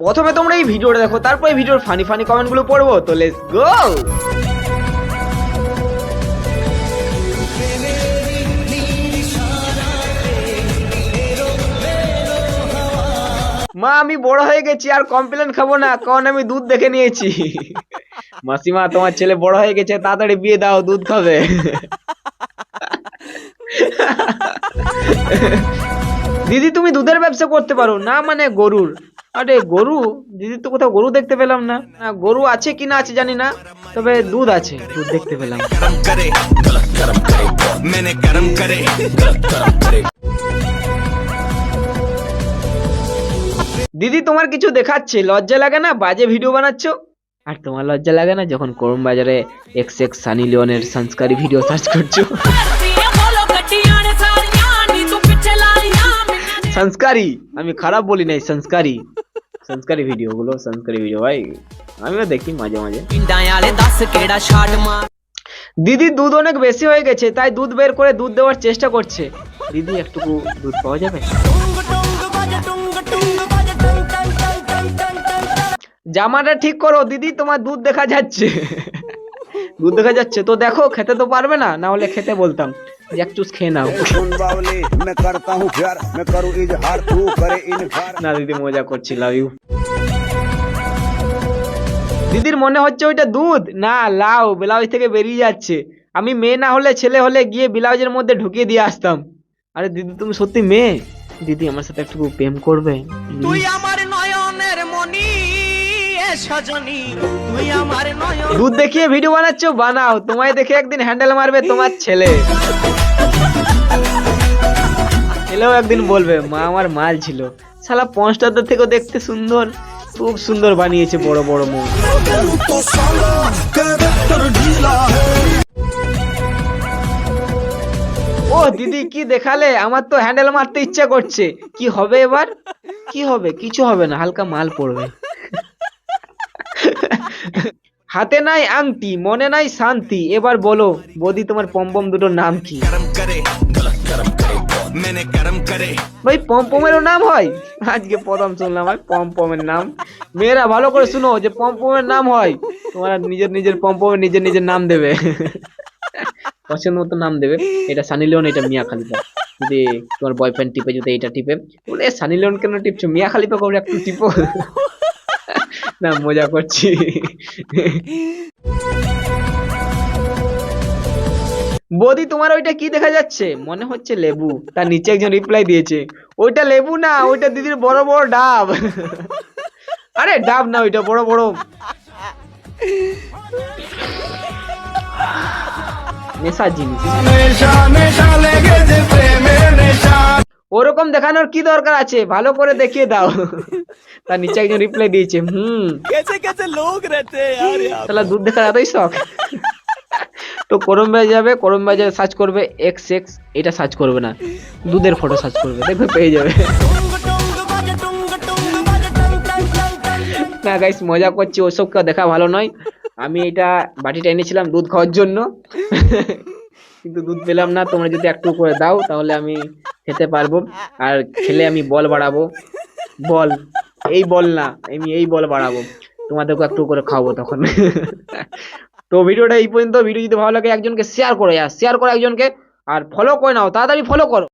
প্রথমে তোমরা এই ভিডিওটা দেখো, তারপর এই ভিডিওর ফানি ফানি কমেন্টগুলো পড়ব, তো লেটস গো মা, আমি বড় হয়ে গেছি, আর কমপ্লেন খাব না, কারণ আমি দুধ দেখে নিয়েছি। মাসিমা, তোমার ছেলে বড় হয়ে গেছে, তাড়াতাড়ি বিয়ে দাও, দুধ খাবে। দিদি, তুমি দুধের ব্যবসা করতে পারো, না মানে গরুর। আরে গরু দিদি তো কোথাও গরু দেখতে পেলাম না। গরু আছে কি না আছে জানি না, তবে দুধ আছে, দুধ দেখতে পেলাম। দিদি, তোমার কিছু দেখাচ্ছে? লজ্জা লাগে না? বাজে ভিডিও বানাচ্ছ? আর তোমার লজ্জা লাগে না যখন করম বাজারে এক্স এক্স সানি লিওনের সংস্কারী ভিডিও সার্চ করছ? সংস্কারী, আমি খারাপ বলি নাই, সংস্কারী। সংস্কারী ভিডিও গুলো সংস্কারী ভিডিও ভাই আমিও দেখি মাঝে মাঝে ਪਿੰਡਾਂ ਵਾਲੇ ਦੱਸ ਕਿਹੜਾ ਛਾੜ ਮਾਰ দিদির দুধ অনেক বেশি হয়ে গেছে তাই দুধ বের করে দুধ দেওয়ার চেষ্টা করছে দিদি একটুকু দুধ পাওয়া যাবে জামাটা ঠিক করো দিদি তোমার দুধ দেখা যাচ্ছে দুধ দেখা যাচ্ছে তো দেখো খেতে তো পারবে না না হলে খেতে বলতাম যে এক চুস খেয়ে নাও। দিদির মনে হচ্ছে ওইটা দুধ? না লাউ ব্লাউজ থেকে বেরিয়ে যাচ্ছে। আমি মেয়ে না হলে ছেলে হলে গিয়ে ব্লাউজের মধ্যে ঢুকিয়ে দিয়ে আসতাম। আরে দিদি তুমি সত্যি মেয়ে? দিদি আমার সাথে একটু প্রেম করবে। তুই আমার দুধ দেখিয়ে ভিডিও বানাচ্ছো? বানাও। তোমায় দেখে একদিন হ্যান্ডেল মারবে তোমার ছেলে। ছেলেও একদিন বলবে, মা আমার মাল ছিল। শালা পঞ্চটার থেকেও দেখতে সুন্দর। খুব সুন্দর বানিয়েছে বড় বড় মুখ ও দিদি, কি দেখালে? আমার তো হ্যান্ডেল মারতে ইচ্ছা করছে। কি হবে এবার? কি হবে? কিছু হবে না, হালকা মাল পড়বে। হাতে নাই আংটি, মনে নাই শান্তি। এবার বলো, বদি, তোমার পম্পম দুটোর নাম কি? ভাই পম্পমেরও নাম হয়? আজকে প্রথম শুনলাম ভাই পম্পমের নাম। মেয়েরা ভালো করে শুনো যে পম্পমের নাম হয়। তোমরা নিজের নিজের পম্পমের নিজের নিজের নাম দেবে। পছন্দ মতো নাম দেবে। এটা সানি লিওন, এটা মিয়া খালিফা। যদি তোমার বয়ফ্রেন্ড টিপে, যদি এটা টিপে, বলে সানি লিওন কেন টিপছো? মিয়া খালিফা কবে একটু টিপো? না, মজা করছি। বদি, তোমার ওইটা কি দেখা যাচ্ছে? মনে হচ্ছে লেবু। তার নিচে একজন রিপ্লাই দিয়েছে, ওইটা লেবু না, ওইটা দিদির বড় বড় ডাব। আরে, ডাব না, ওইটা বড় বড়। নেশার জিনিস। ওরকম দেখানোর কি দরকার আছে? ভালো করে দেখিয়ে দাও। তার নিচে একজন রিপ্লাই দিয়েছে হুম। কেসে কেসে লোক রেতে তাহলে দুধ দেখা যাতই শখ। তো করম ভাই যাবে করম ভাই যাবে সার্চ করবে এক্স এক্স এটা সার্চ করবে না। দুধের ফটো সার্চ করবে দেখবে পেয়ে যাবে। না গাইস মজা করছি ওসব কেউ দেখা ভালো নয়। আমি এটা বাটিটা এনেছিলাম দুধ খাওয়ার জন্য। কিন্তু দুধ পেলাম না তোমরা যদি একটু করে দাও তাহলে আমি খেতে পারব। আর খেলে আমি বল বাড়াবো। বল, এই বল না, আমি এই বল বাড়াবো। তোমাদেরকে একটু করে খাওয়াবো তখন। তো ভিডিওটা এই পর্যন্ত। ভিডিও যদি ভালো লাগে একজনকে শেয়ার করে শেয়ার করো একজনকে, আর ফলো করে নাও। তাড়াতাড়ি ফলো করো।